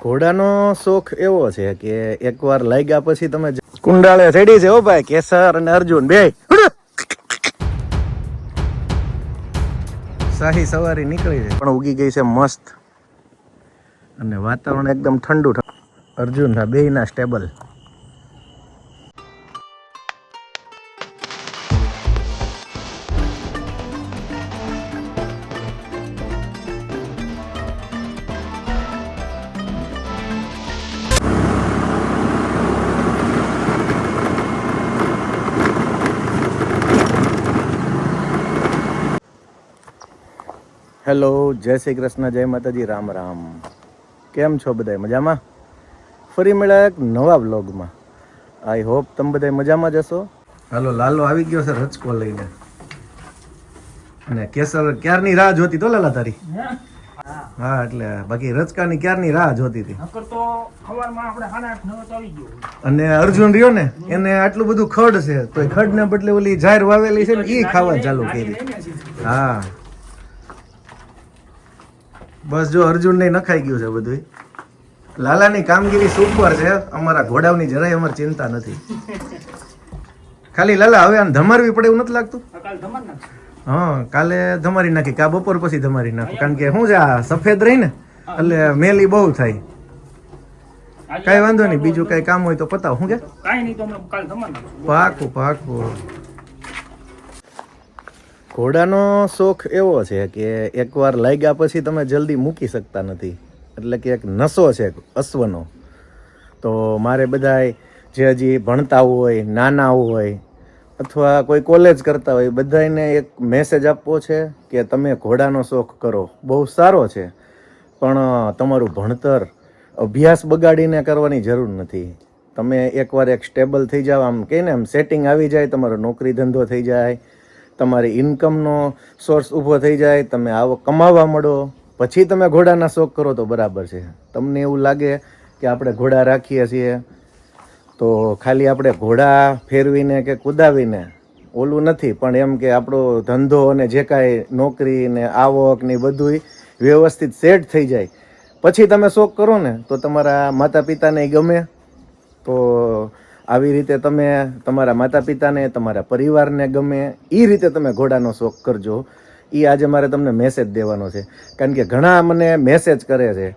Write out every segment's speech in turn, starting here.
ઘોડાનો શોખ એવો છે કે એકવાર લાગ્યા પછી તમે કુંડાળે રેડી છે હો ભાઈ, કેસર અને અર્જુન, બે. શાહી સવારી નીકળી છે. પણ ઉગી ગઈ છે મસ્ત. અને વાતાવરણ એકદમ ઠંડુ અર્જુન ના બે ના સ્ટેબલ હેલો જય શ્રી કૃષ્ણ જય માતાજી રામ રામ. કેમ છો બધા મજામાં? ફરી મળ્યા એક નવા બ્લોગમાં આઈ હોપ તમે બધા મજામાં જશો હશો. હાલો લાલો આવી ગયો છે રચકો લઈને. અને કેસર ક્યારની રાહ જોતી તો લાલા તારી? હા? એટલે બાકી રચકાની ક્યારની રાહ જોતી હતી? નકર તો સવારમાં આપણે સાડા આઠ નવ તો આવી ગયો અને અર્જુન રહ્યો ને એને આટલું બધું ખડ છે તો ખડ ખડને બદલે ઓલી જાહેર વાવેલી છે ને એ ખાવા ચાલુ કરી. હા. બસ જો અર્જુન ને નખાઈ ગયું છે બધું લાલાની કામગીરી સુપર છે. અમારા ઘોડાઓની જરાય અમારી ચિંતા નથી. ખાલી લાલા હવે આને ધમારવી પડે એવું નથી લાગતું? હા કાલે ધમારી નાખી. કા બપોર પછી ધમારી નાખું. કારણ કે શું છે આ સફેદ રહી ને એટલે મેલી બહુ થાય. કઈ વાંધો નહીં બીજું કઈ કામ હોય તો પતાવ. શું કે? પાકું પાકું. ઘોડાનો શોખ એવો છે કે એકવાર લાગ્યા પછી તમે જલ્દી મૂકી શકતા નથી. એટલે કે એક નશો છે અશ્વનો. તો મારે બધાય જે હજી ભણતા હોય, નાના હોય, અથવા કોઈ કોલેજ કરતા હોય બધાને એક મેસેજ આપવો છે કે તમે ઘોડાનો શોખ કરો. બહુ સારો છે. પણ તમારું ભણતર અભ્યાસ બગાડીને કરવાની જરૂર નથી. તમે એકવાર એક સ્ટેબલ થઈ જાઓ આમ કહે ને આમ સેટિંગ આવી જાય, તમારો નોકરી ધંધો થઈ જાય તમારી ઇન્કમનો સોર્સ ઊભો થઈ જાય, તમે આવક કમાવા મળો. પછી તમે ઘોડાના શોખ કરો તો બરાબર છે. તમને એવું લાગે કે આપણે ઘોડા રાખીએ છીએ, તો ખાલી આપણે ઘોડા ફેરવીને કે કુદાવીને, ઓલું નથી. પણ એમ કે આપણો ધંધો અને જે કાંઈ નોકરી ને આવક ને બધુંય વ્યવસ્થિત સેટ થઈ જાય. પછી તમે શોખ કરો ને, તો તમારા માતા પિતાને ગમે. તો આવી રીતે તમે તમારા માતા પિતાને તમારા પરિવારને ગમે એ રીતે તમે ઘોડાનો શોખ કરજો. એ આજે મારે તમને મેસેજ દેવાનો છે. કારણ કે ઘણા મને મેસેજ કરે છે.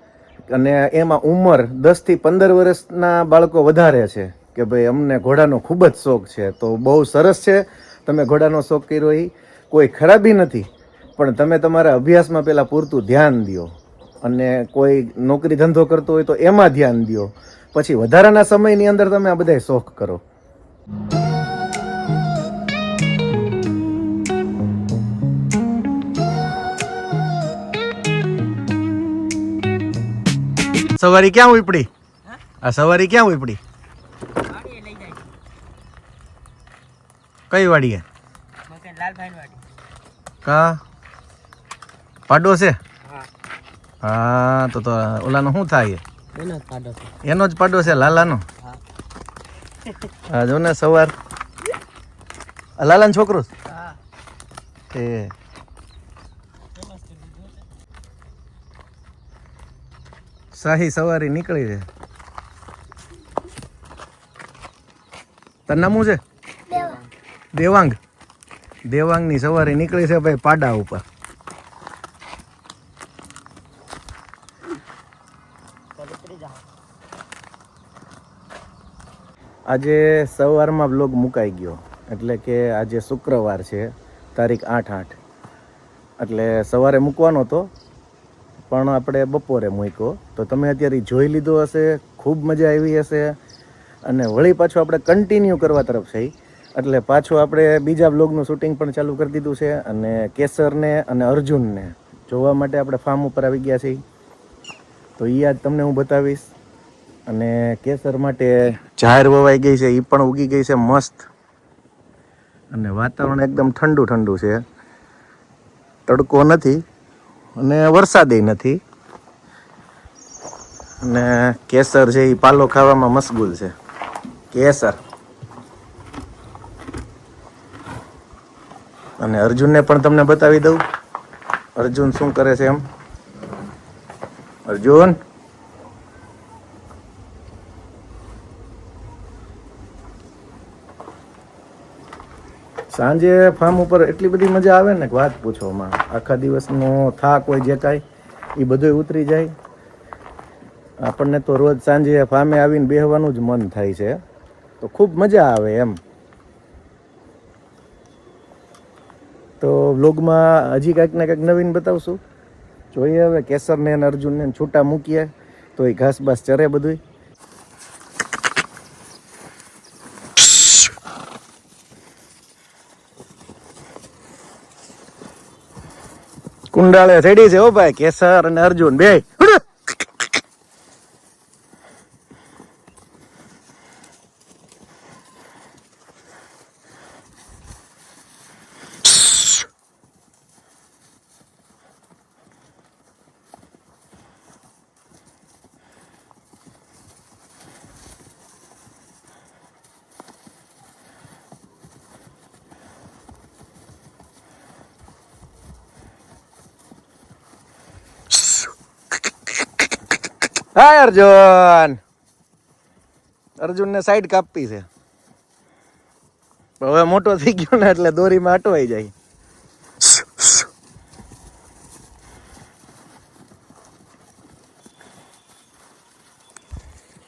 અને એમાં ઉંમર દસથી પંદર વર્ષના બાળકો વધારે છે કે ભાઈ અમને ઘોડાનો ખૂબ જ શોખ છે. તો બહુ સરસ છે. તમે ઘોડાનો શોખ કર્યો એ કોઈ ખરાબી નથી. પણ તમે તમારા અભ્યાસમાં પહેલાં પૂરતું ધ્યાન દો અને કોઈ નોકરી ધંધો કરતો હોય તો એમાં ધ્યાન દો પછી વધારાના સમયની અંદર તમે આ બધા શોખ કરો. સવારી ક્યાં ઉપડી? આ સવારી ક્યાં ઉપડી? ગાડી લઈ જાય કઈ વાડી કા? પાડો છે? હા. હા તો તો ઓલાનો શું થાય? એનો જ પાડો છે. એનો જ પાડો છે લાલાનો? હા. જો ને સવાર. લાલા લાલાનો છોકરો એ. શાહી સવારી નીકળી છે. તાર નામ શું છે? દેવાંગ. દેવાંગની સવારી નીકળી છે ભાઈ પાડા ઉપર. આજે સવારમાં બ્લોગ મુકાઈ ગયો. એટલે કે આજે શુક્રવાર છે, તારીખ આઠ આઠ. એટલે સવારે મૂકવાનો હતો, પણ આપણે બપોરે મૂક્યો. તો તમે અત્યારે જોઈ લીધો હશે, ખૂબ મજા આવી હશે. અને વળી પાછું આપણે કન્ટિન્યુ કરવા તરફ છે. એટલે પાછું આપણે બીજા બ્લોગનું શૂટિંગ પણ ચાલુ કરી દીધું છે, અને કેસરને અને અર્જુનને જોવા માટે આપણે ફાર્મ ઉપર આવી ગયા છીએ. તો એ આજ તમને હું બતાવીશ. અને કેસર માટે જાહેર વવાઈ ગઈ છે એ પણ ઉગી ગઈ છે મસ્ત. અને વાતાવરણ એકદમ ઠંડુ ઠંડુ છે. તડકો નથી અને વરસાદે નથી. અને કેસર છે એ પાલો ખાવામાં મશગુલ છે. કેસર. અને અર્જુનને પણ તમને બતાવી દઉં. અર્જુન શું કરે છે એમ? અર્જુન? સાંજે ફાર્મ ઉપર એટલી બધી મજા આવે ને કે વાત પૂછોમાં આખા દિવસનો થાક હોય જે કાંઈ એ બધું ઉતરી જાય. આપણને તો રોજ સાંજે ફાર્મે આવીને બેહવાનું જ મન થાય છે. તો ખૂબ મજા આવે એમ. તો વ્લોગમાં હજી કાંઈક ને કાંઈક નવીન બતાવશું. જોઈએ હવે કેસરને અને અર્જુનને છૂટા મૂકીએ, તો એ ઘાસ બાસ ચરે બધું કુંડાળે રેડી છે ઓ ભાઈ કેસર અને અર્જુન બે હાય અર્જુન. અર્જુનને સાઈડ કાપતી છે. હવે મોટો થઈ ગયો ને એટલે દોરીમાં અટવાઈ જાય.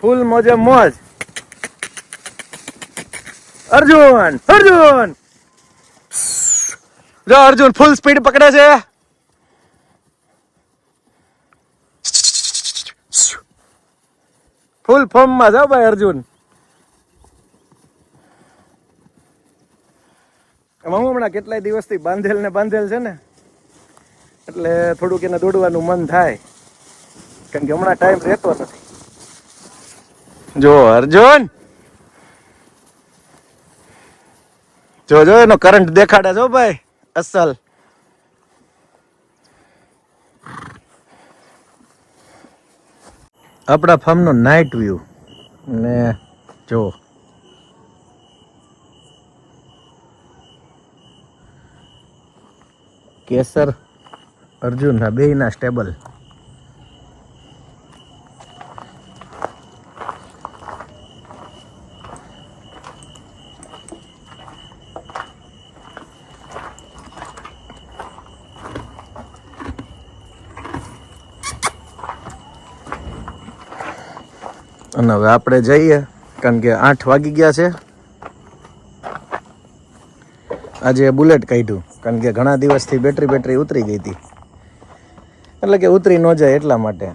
ફૂલ મોજે મોજ. અર્જુન અર્જુન. જો અર્જુન ફૂલ સ્પીડ પકડે છે. ફૂલ ફોર્મમાં જાઓ ભાઈ અર્જુન. એમાં હું હમણાં કેટલાય દિવસથી બાંધેલ ને બાંધેલ છે ને, એટલે થોડુંક એને દોડવાનું મન થાય. કારણ કે હમણાં ટાઈમ રહેતો નથી. જો અર્જુન! જો જો, એનો કરંટ દેખાડે છો ભાઈ, અસલ. આપણા ફાર્મનો નાઇટ વ્યૂ ને જો. કેસર અર્જુન બેયના સ્ટેબલ અને હવે આપણે જઈએ, કારણ કે આઠ વાગી ગયા છે. આજે બુલેટ કાઢ્યું, કારણ કે ઘણા દિવસથી બેટરી બેટરી ઉતરી ગઈ હતી. એટલે કે ઉતરી ન જાય એટલા માટે.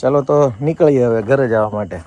ચાલો તો નીકળીએ હવે ઘરે જવા માટે.